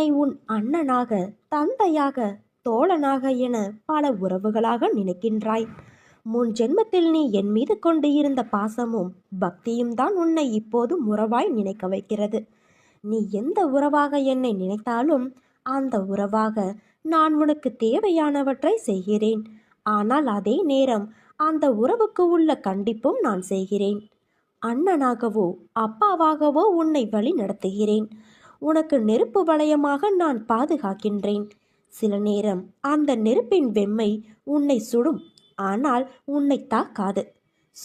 என்னை உன் அண்ணனாக தந்தையாக தோழனாக என பல உறவுகளாக நினைக்கின்றாய். முன் ஜென்மத்தில் நீ என் மீது கொண்டு இருந்த பாசமும் பக்தியும் தான் உன்னை இப்போது உறவாய் நினைக்க வைக்கிறது. நீ எந்த உறவாக என்னை நினைத்தாலும் அந்த உறவாக நான் உனக்கு தேவையானவற்றை செய்கிறேன். ஆனால் அதே நேரம் அந்த உறவுக்கு உள்ள கண்டிப்பும் நான் செய்கிறேன். அண்ணனாகவோ அப்பாவாகவோ உன்னை வழி நடத்துகிறேன் உனக்கு நெருப்பு வளையமாக நான் பாதுகாக்கின்றேன். சில நேரம் அந்த நெருப்பின் வெம்மை உன்னை சுடும் ஆனால் உன்னை தாக்காது.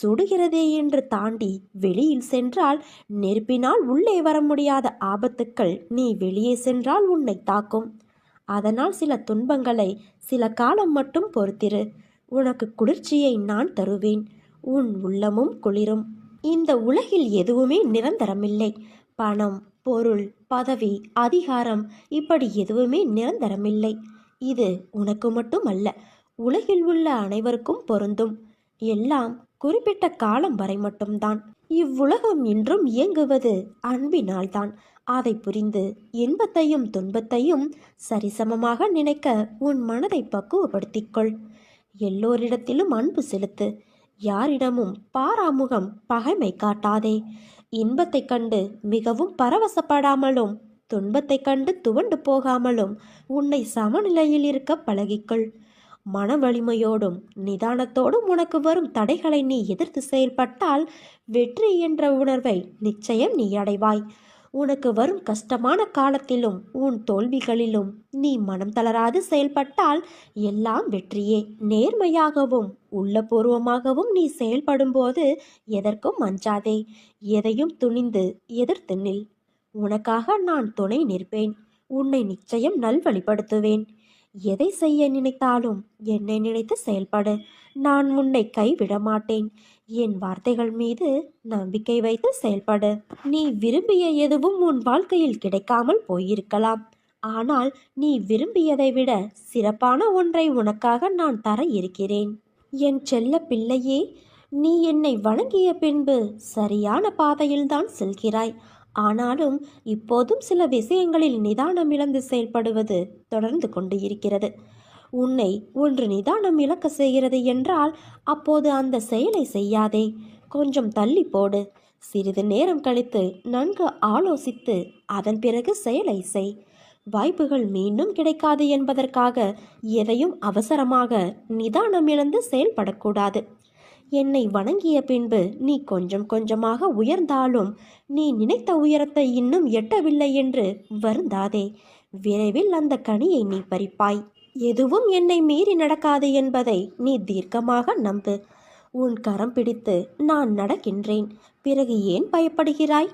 சுடுகிறதே என்று தாண்டி வெளியில் சென்றால் நெருப்பினால் உள்ளே வர முடியாத ஆபத்துக்கள் நீ வெளியே சென்றால் உன்னை தாக்கும். அதனால் சில துன்பங்களை சில காலம் மட்டும் பொறுத்திரு. உனக்கு குளிர்ச்சியை நான் தருவேன். உன் உள்ளமும் குளிரும். இந்த உலகில் எதுவுமே நிரந்தரமில்லை. பணம் பொருள் பதவி அதிகாரம் இப்படி எதுவுமே நிரந்தரமில்லை. இது உனக்கு மட்டும் அல்ல உலகில் உள்ள அனைவருக்கும் பொருந்தும். எல்லாம் குறிப்பிட்ட காலம் வரை மட்டும்தான். இவ்வுலகம் இன்றும் இயங்குவது அன்பினால்தான். அதை புரிந்து இன்பத்தையும் துன்பத்தையும் சரிசமமாக நினைக்க உன் மனதை பக்குவப்படுத்திக்கொள். எல்லோரிடத்திலும் அன்பு செலுத்து. யாரிடமும் பாராமுகம் பகைமை காட்டாதே. இன்பத்தைக் கண்டு மிகவும் பரவசப்படாமலும் துன்பத்தைக் கண்டு துவண்டு போகாமலும் உன்னை சமநிலையில் இருக்க பழகிக்கொள். மன வலிமையோடும் நிதானத்தோடும் உனக்கு வரும் தடைகளை நீ எதிர்த்து செயல்பட்டால் வெற்றி என்ற உணர்வை நிச்சயம் நீ அடைவாய். உனக்கு வரும் கஷ்டமான காலத்திலும் உன் தோல்விகளிலும் நீ மனம் தளராது செயல்பட்டால் எல்லாம் வெற்றியே. நேர்மையாகவும் உள்ளபூர்வமாகவும் நீ செயல்படும்போது எதற்கும் அஞ்சாதே எதையும் துணிந்து எதிர்த்து நில். உனக்காக நான் துணை நிற்பேன். உன்னை நிச்சயம் நல்வழிப்படுத்துவேன். எதை செய்ய நினைத்தாலும் என்னை நினைத்து செயல்படு. நான் உன்னை கைவிட மாட்டேன் என் வார்த்தைகள் மீது நம்பிக்கை வைத்து செயல்படு. நீ விரும்பிய எதுவும் உன் வாழ்க்கையில் கிடைக்காமல் போயிருக்கலாம். ஆனால் நீ விரும்பியதை விட சிறப்பான ஒன்றை உனக்காக நான் தர இருக்கிறேன். என் செல்ல பிள்ளையே நீ என்னை வணங்கிய பின்பு சரியான பாதையில்தான் செல்கிறாய். ஆனாலும் இப்போதும் சில விஷயங்களில் நிதானம் இழந்து செயல்படுவது தொடர்ந்து கொண்டு இருக்கிறது உன்னை ஒன்று நிதானம் இழக்க செய்கிறது என்றால் அப்போது அந்த செயலை செய்யாதே. கொஞ்சம் தள்ளி போடு. சிறிது நேரம் கழித்து நன்கு ஆலோசித்து அதன் பிறகு செயலை செய். வாய்ப்புகள் மீண்டும் கிடைக்காது என்பதற்காக எதையும் அவசரமாக நிதானம் இழந்து செயல்படக்கூடாது. என்னை வணங்கிய பின்பு நீ கொஞ்சம் கொஞ்சமாக உயர்ந்தாலும் நீ நினைத்த உயரத்தை இன்னும் எட்டவில்லை என்று வருந்தாதே. விரைவில் அந்த கனியை நீ பறிப்பாய். எதுவும் என்னை மீறி நடக்காது என்பதை நீ தீர்க்கமாக நம்பு. உன் கரம் பிடித்து நான் நடக்கின்றேன். பிறகு ஏன் பயப்படுகிறாய்?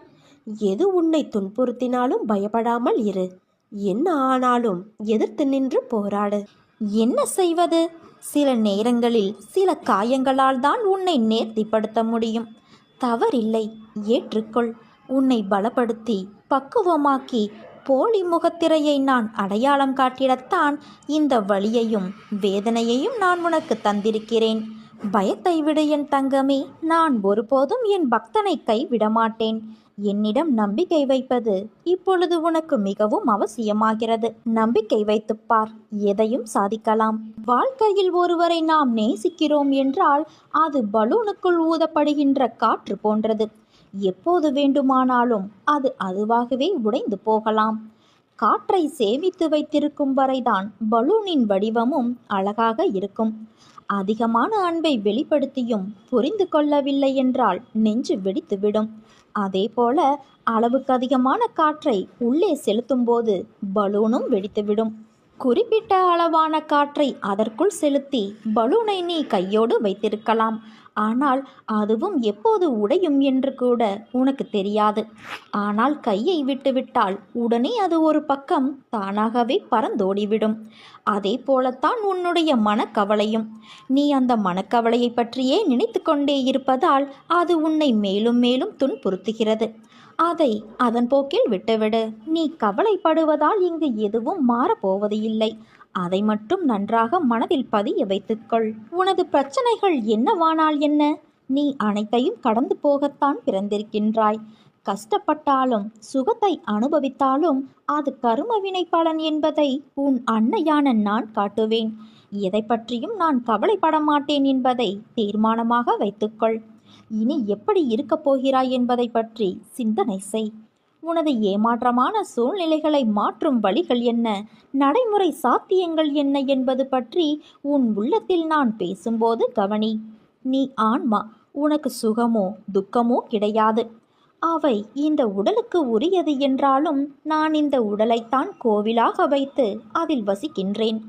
எது உன்னை துன்புறுத்தினாலும் பயப்படாமல் இரு. என்ன ஆனாலும் எதிர்த்து நின்று போராடு. என்ன செய்வது? சில நேரங்களில் சில காயங்களால் தான் உன்னை நேர்த்திப்படுத்த முடியும். தவறில்லை ஏற்றுக்கொள். உன்னை பலப்படுத்தி பக்குவமாக்கி போலி முகத்திரையை நான் அடையாளம் காட்டிடத்தான் இந்த வழியையும் வேதனையையும் நான் உனக்கு தந்திருக்கிறேன். பயத்தை விடு என் தங்கமே நான் ஒருபோதும் என் பக்தனை கைவிட மாட்டேன் என்னிடம் நம்பிக்கை வைப்பது இப்பொழுது உனக்கு மிகவும் அவசியமாகிறது. நம்பிக்கை வைத்துப் பார் எதையும் சாதிக்கலாம். வாழ்க்கையில் ஒருவரை நாம் நேசிக்கிறோம் என்றால் அது பலூனுக்குள் ஊதப்படுகின்ற காற்று போன்றது. எப்போது வேண்டுமானாலும் அது அதுவாகவே உடைந்து போகலாம். காற்றை சேமித்து வைத்திருக்கும் வரைதான் பலூனின் வடிவமும் அழகாக இருக்கும். அதிகமான அன்பை வெளிப்படுத்தியும் புரிந்து கொள்ளவில்லை என்றால் நெஞ்சு வெடித்துவிடும். அதேபோல அளவுக்கு அதிகமான காற்றை உள்ளே செலுத்தும்போது பலூனும் வெடித்துவிடும். குறிப்பிட்ட அளவான காற்றை அதற்குள் செலுத்தி பலூனை நீ கையோடு வைத்திருக்கலாம். ஆனால் அதுவும் எப்போது உடையும் என்று கூட உனக்கு தெரியாது. ஆனால் கையை விட்டுவிட்டால் உடனே அது ஒரு பக்கம் தானாகவே பறந்தோடிவிடும். அதே போலத்தான் உன்னுடைய மனக்கவலையும். நீ அந்த மனக்கவலையை பற்றியே நினைத்து கொண்டே இருப்பதால் அது உன்னை மேலும் மேலும் துன்புறுத்துகிறது. அதை அதன் போக்கில் விட்டுவிடு. நீ கவலைப்படுவதால் இங்கு எதுவும் மாறப்போவது இல்லை அதை மட்டும் நன்றாக மனதில் பதிய வைத்துக்கொள். உனது பிரச்சனைகள் என்னவானால் என்ன? நீ அனைத்தையும் கடந்து போகத்தான் பிறந்திருக்கின்றாய். கஷ்டப்பட்டாலும் சுகத்தை அனுபவித்தாலும் அது கருமவினை பலன் என்பதை உன் அன்னையான நான் காட்டுவேன். எதை பற்றியும் நான் கவலைப்பட மாட்டேன் என்பதை தீர்மானமாக வைத்துக்கொள். இனி எப்படி இருக்கப் போகிறாய் என்பதை பற்றி சிந்தனை செய். உனது ஏமாற்றமான சூழ்நிலைகளை மாற்றும் வழிகள் என்ன? நடைமுறை சாத்தியங்கள் என்ன என்பது பற்றி உன் உள்ளத்தில் நான் பேசும்போது கவனி. நீ ஆன்மா உனக்கு சுகமோ துக்கமோ கிடையாது. அவை இந்த உடலுக்கு உரியது என்றாலும் நான் இந்த உடலைத்தான் கோவிலாக வைத்து அதில் வசிக்கின்றேன்.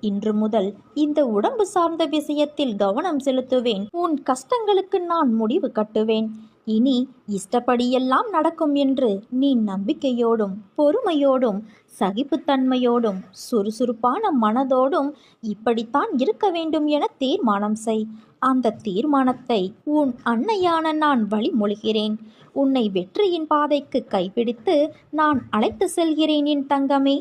இன்று முதல் இந்த உடம்பு சார்ந்த விஷயத்தில் கவனம் செலுத்துவேன். உன் கஷ்டங்களுக்கு நான் முடிவு கட்டுவேன். இனி இஷ்டப்படியெல்லாம் நடக்கும் என்று நீ நம்பிக்கையோடும் பொறுமையோடும் சகிப்புத்தன்மையோடும் சுறுசுறுப்பான மனதோடும் இப்படித்தான் இருக்க வேண்டும் என தீர்மானம் செய். அந்த தீர்மானத்தை உன் அன்னையான நான் வழிமொழிகிறேன். உன்னை வெற்றியின் பாதைக்கு கைப்பிடித்து நான் அழைத்து செல்கிறேன் என் தங்கமே.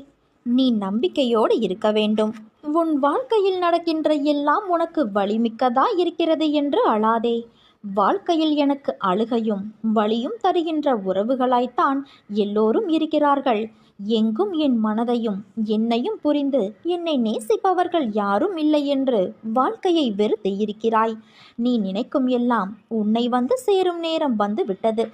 நீ நம்பிக்கையோடு இருக்க வேண்டும். உன் வாழ்க்கையில் நடக்கின்ற எல்லாம் உனக்கு வலிமிக்கதா இருக்கிறது என்று அழாதே. வாழ்க்கையில் எனக்கு அழுகையும் வழியும் தருகின்ற உறவுகளாய்த்தான் எல்லோரும் இருக்கிறார்கள். எங்கும் என் மனதையும் என்னையும் புரிந்து என்னை நேசிப்பவர்கள் யாரும் இல்லை என்று வாழ்க்கையை வெறுத்து இருக்கிறாய். நீ நினைக்கும் எல்லாம் உன்னை வந்து சேரும் நேரம் வந்து விட்டது.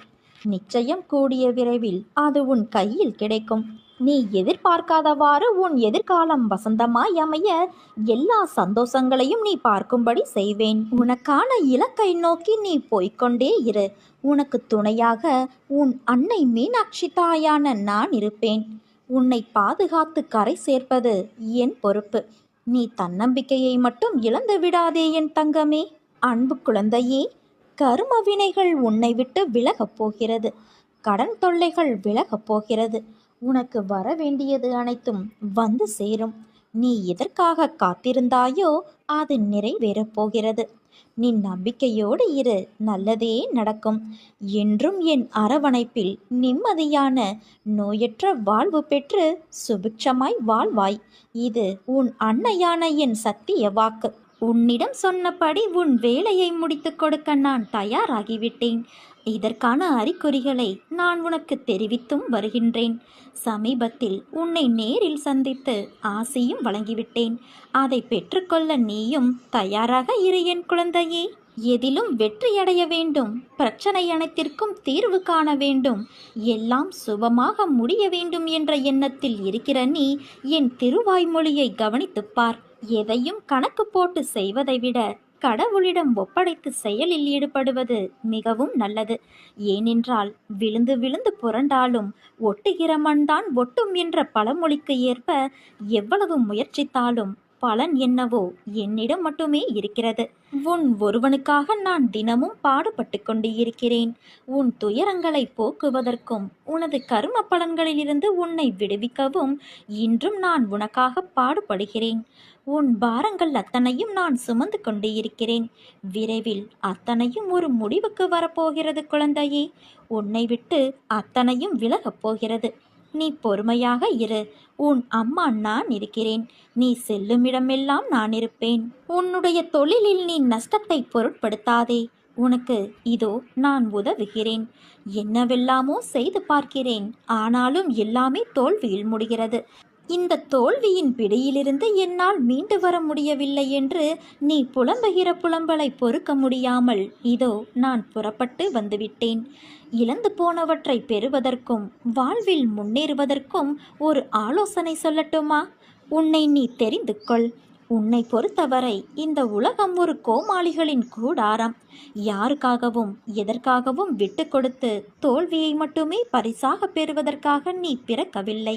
நிச்சயம் கூடிய விரைவில் அது உன் கையில் கிடைக்கும். நீ எதிர்பார்க்காதவாறு உன் எதிர்காலம் வசந்தமாய் அமைய எல்லா சந்தோஷங்களையும் நீ பார்க்கும்படி செய்வேன். உனக்கான இலக்கை நோக்கி நீ போய்கொண்டே இரு. உனக்கு துணையாக உன் அன்னை மீனாட்சி தாயான நான் இருப்பேன். உன்னை பாதுகாத்து கரை சேர்ப்பது என் பொறுப்பு. நீ தன்னம்பிக்கையை மட்டும் இழந்து விடாதே என் தங்கமே. அன்பு குழந்தையே கரும வினைகள் உன்னை விட்டு விலகப் போகிறது. கடன் தொல்லைகள் விலகப் போகிறது. உனக்கு வர வேண்டியது அனைத்தும் வந்து சேரும். நீ எதற்காக காத்திருந்தாயோ அது நிறைவேறப் போகிறது. நீ நம்பிக்கையோடு இரு நல்லதே நடக்கும். என்றும் என் அரவணைப்பில் நிம்மதியான நோயற்ற வாழ்வு பெற்று சுபிக்ஷமாய் வாழ்வாய். இது உன் அன்னையான என் சத்திய வாக்கு. உன்னிடம் சொன்னபடி உன் வேலையை முடித்துக் கொடுக்க நான் தயாராகிவிட்டேன். இதற்கான அறிகுறிகளை நான் உனக்கு தெரிவித்தும் வருகின்றேன். சமீபத்தில் உன்னை நேரில் சந்தித்து ஆசையும் வழங்கிவிட்டேன். அதை பெற்றுக்கொள்ள நீயும் தயாராக இரு என் குழந்தையே. எதிலும் வெற்றியடைய வேண்டும். பிரச்சனை அனைத்திற்கும் தீர்வு காண வேண்டும். எல்லாம் சுபமாக முடிய வேண்டும் என்ற எண்ணத்தில் இருக்கிற நீ என் திருவாய்மொழியை கவனித்துப் பார். எதையும் கணக்கு போட்டு செய்வதை விட கடவுளிடம் ஒப்படைத்து செயலில் ஈடுபடுவது மிகவும் நல்லது. ஏனென்றால் விழுந்து விழுந்து புரண்டாலும் ஒட்டுகிற மண்தான் ஒட்டும் என்ற பழமொழிக்கு ஏற்ப எவ்வளவு முயற்சித்தாலும் பலன் என்னவோ என்னிடம் மட்டுமே இருக்கிறது. உன் ஒருவனுக்காக நான் தினமும் பாடுபட்டு கொண்டு இருக்கிறேன். உன் துயரங்களை போக்குவதற்கும் உனது கரும பலன்களிலிருந்து உன்னை விடுவிக்கவும் இன்றும் நான் உனக்காக பாடுபடுகிறேன். உன் பாரங்கள் அத்தனையும் நான் சுமந்து கொண்டு இருக்கிறேன். விரைவில் அத்தனையும் ஒரு முடிவுக்கு வரப்போகிறது குழந்தையே. உன்னை விட்டு அத்தனையும் விலகப் போகிறது. நீ பொறுமையாக இரு. உன் அம்மா நான் இருக்கிறேன். நீ செல்லும் இடமெல்லாம் நான் இருப்பேன். உன்னுடைய தொழிலில் நீ நஷ்டத்தை பொருட்படுத்தாதே. உனக்கு இதோ நான் உதவுகிறேன். என்னவெல்லாமோ செய்து பார்க்கிறேன். ஆனாலும் எல்லாமே தோல்வியில் முடிகிறது. இந்த தோல்வியின் பிடியிலிருந்து என்னால் மீண்டு வர முடியவில்லை என்று நீ புலம்புகிற புலம்பலை பொறுக்க முடியாமல் இதோ நான் புறப்பட்டு வந்துவிட்டேன். இழந்து போனவற்றை பெறுவதற்கும் வாழ்வில் முன்னேறுவதற்கும் ஒரு ஆலோசனை சொல்லட்டுமா? உன்னை நீ தெரிந்து கொள். உன்னை பொறுத்தவரை இந்த உலகம் ஒரு கோமாளிகளின் கூடாரம். யாருக்காகவும் எதற்காகவும் விட்டு கொடுத்து தோல்வியை மட்டுமே பரிசாக பெறுவதற்காக நீ பிறக்கவில்லை.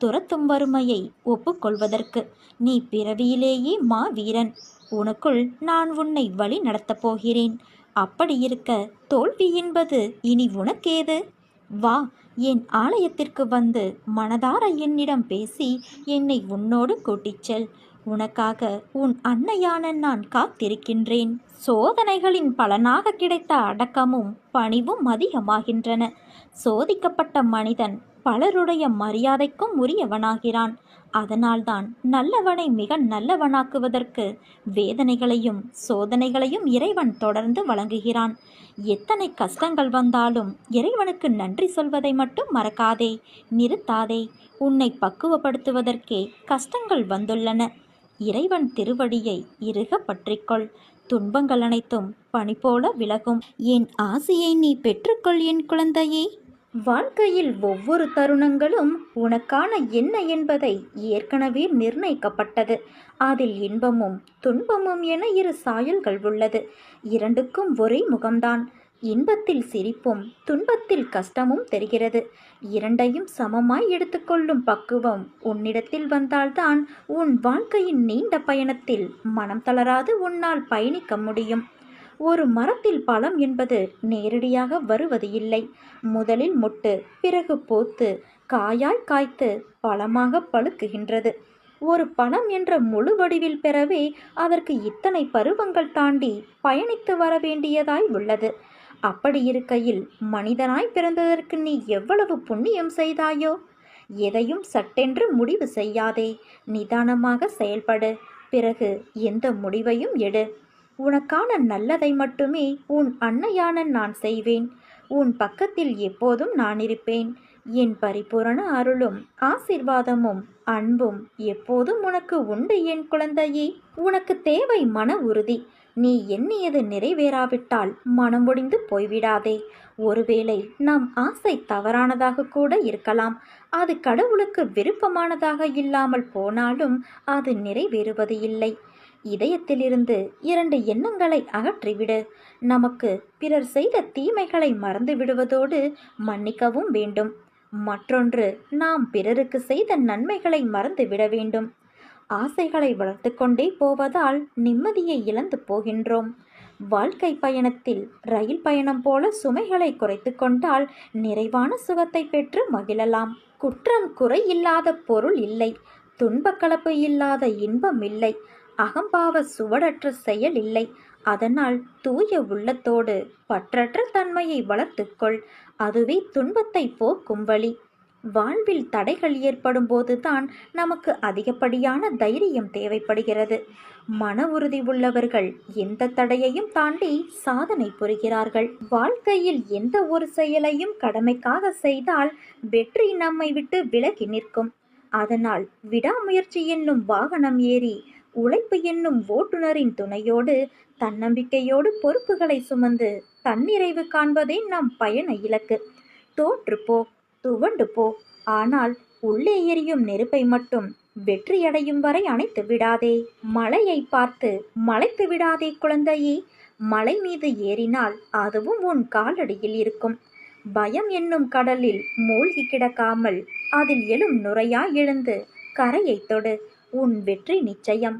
துரத்தும் வறுமையை ஒப்புக்கொள்வதற்கு நீ பிறவியிலேயே மா வீரன் உனக்குள் நான் உன்னை வழி நடத்தப் போகிறேன். அப்படி இருக்க தோல்வி என்பது இனி உனக்கேது? வா என் ஆலயத்திற்கு வந்து மனதார என்னிடம் பேசி என்னை உன்னோடு கூட்டிச் செல். உனக்காக உன் அன்னையான நான் காத்திருக்கின்றேன். சோதனைகளின் பலனாக கிடைத்த அடக்கமும் பணிவும் அதிகமாகின்றன. சோதிக்கப்பட்ட மனிதன் பலருடைய மரியாதைக்கும் உரியவனாகிறான். அதனால்தான் நல்லவனை மிக நல்லவனாக்குவதற்கு வேதனைகளையும் சோதனைகளையும் இறைவன் தொடர்ந்து வழங்குகிறான். எத்தனை கஷ்டங்கள் வந்தாலும் இறைவனுக்கு நன்றி சொல்வதை மட்டும் மறக்காதே நிறுத்தாதே. உன்னை பக்குவப்படுத்துவதற்கே கஷ்டங்கள் வந்துள்ளன. இறைவன் திருவடியை இறுக பற்றிக்கொள். துன்பங்கள் அனைத்தும் பனி போல விலகும். என் ஆசையை நீ பெற்றுக்கொள் என் குழந்தையே. வாழ்க்கையில் ஒவ்வொரு தருணங்களும் உனக்கான என்ன என்பதை ஏற்கனவே நிர்ணயிக்கப்பட்டது. அதில் இன்பமும் துன்பமும் என இரு சாயல்கள் உள்ளது. இரண்டுக்கும் ஒரே முகம்தான். இன்பத்தில் சிரிப்பும் துன்பத்தில் கஷ்டமும் தெரிகிறது. இரண்டையும் சமமாய் எடுத்துக்கொள்ளும் பக்குவம் உன்னிடத்தில் வந்தால்தான் உன் வாழ்க்கையின் நீண்ட பயணத்தில் மனம் தளராது உன்னால் பயணிக்க முடியும். ஒரு மரத்தில் பழம் என்பது நேரடியாக வருவது இல்லை. முதலில் முட்டு பிறகு போத்து காயாய் காய்த்து பழமாக பழுக்குகின்றது. ஒரு பழம் என்ற முழு வடிவில் பெறவே அதற்கு இத்தனை பருவங்கள் தாண்டி பயணித்து வர வேண்டியதாய் உள்ளது. அப்படி இருக்கையில் மனிதனாய் பிறந்ததற்கு நீ எவ்வளவு புண்ணியம் செய்தாயோ? எதையும் சட்டென்று முடிவு செய்யாதே. நிதானமாக செயல்படு. பிறகு எந்த முடிவையும் எடு. உனக்கான நல்லதை மட்டுமே உன் அன்னையான நான் செய்வேன். உன் பக்கத்தில் எப்போதும் நான் இருப்பேன். என் பரிபூரண அருளும் ஆசிர்வாதமும் அன்பும் எப்போதும் உனக்கு உண்டு என் குழந்தையே. உனக்கு தேவை மன உறுதி. நீ எண்ணியது நிறைவேறாவிட்டால் மனம் முடிந்து போய்விடாதே. ஒருவேளை நம் ஆசை தவறானதாக கூட இருக்கலாம். அது கடவுளுக்கு விருப்பமானதாக இல்லாமல் போனாலும் அது நிறைவேறுவது இல்லை. இதயத்திலிருந்து இரண்டு எண்ணங்களை அகற்றிவிடு. நமக்கு பிறர் செய்த தீமைகளை மறந்து விடுவதோடு மன்னிக்கவும் வேண்டும். மற்றொன்று நாம் பிறருக்கு செய்த நன்மைகளை மறந்து விட வேண்டும். ஆசைகளை வளர்த்து கொண்டே போவதால் நிம்மதியை இழந்து போகின்றோம். வாழ்க்கை பயணத்தில் ரயில் பயணம் போல சுமைகளை குறைத்து கொண்டால் நிறைவான சுகத்தை பெற்று மகிழலாம். குற்றம் குறை இல்லாத பொருள் இல்லை. துன்பக்கலப்பு இல்லாத இன்பம் இல்லை. அகம்பாவ சுவடற்ற செயல் இல்லை. அதனால் தூய உள்ளத்தோடு பற்றற்ற தன்மையை வளர்த்துக்கொள் அதுவே துன்பத்தை போக்கும் வழி. வாழ்வில் தடைகள் ஏற்படும் போதுதான் நமக்கு அதிகப்படியான தைரியம் தேவைப்படுகிறது. மன உறுதி உள்ளவர்கள் எந்த தடையையும் தாண்டி சாதனை புரிகிறார்கள். வாழ்க்கையில் எந்த ஒரு செயலையும் கடமைக்காக செய்தால் வெற்றி நம்மை விட்டு விலகி நிற்கும். அதனால் விடாமுயற்சி என்னும் வாகனம் ஏறி உழைப்பு என்னும் ஓட்டுநரின் துணையோடு தன்னம்பிக்கையோடு பொறுப்புகளை சுமந்து தன்னிறைவு காண்பதே நம் பயண இலக்கு. தோற்றுப்போ துவண்டு போ. ஆனால் உள்ளே எரியும் நெருப்பை மட்டும் வெற்றியடையும் வரை அணைத்து விடாதே. மலையை பார்த்து மலைத்து விடாதே குழந்தையே. மலை மீது ஏறினால் அதுவும் உன் காலடியில் இருக்கும். பயம் என்னும் கடலில் மூழ்கி கிடக்காமல் அதில் எழும் நுரையாய் எழுந்து கரையை தொடு. உன் வெற்றி நிச்சயம்.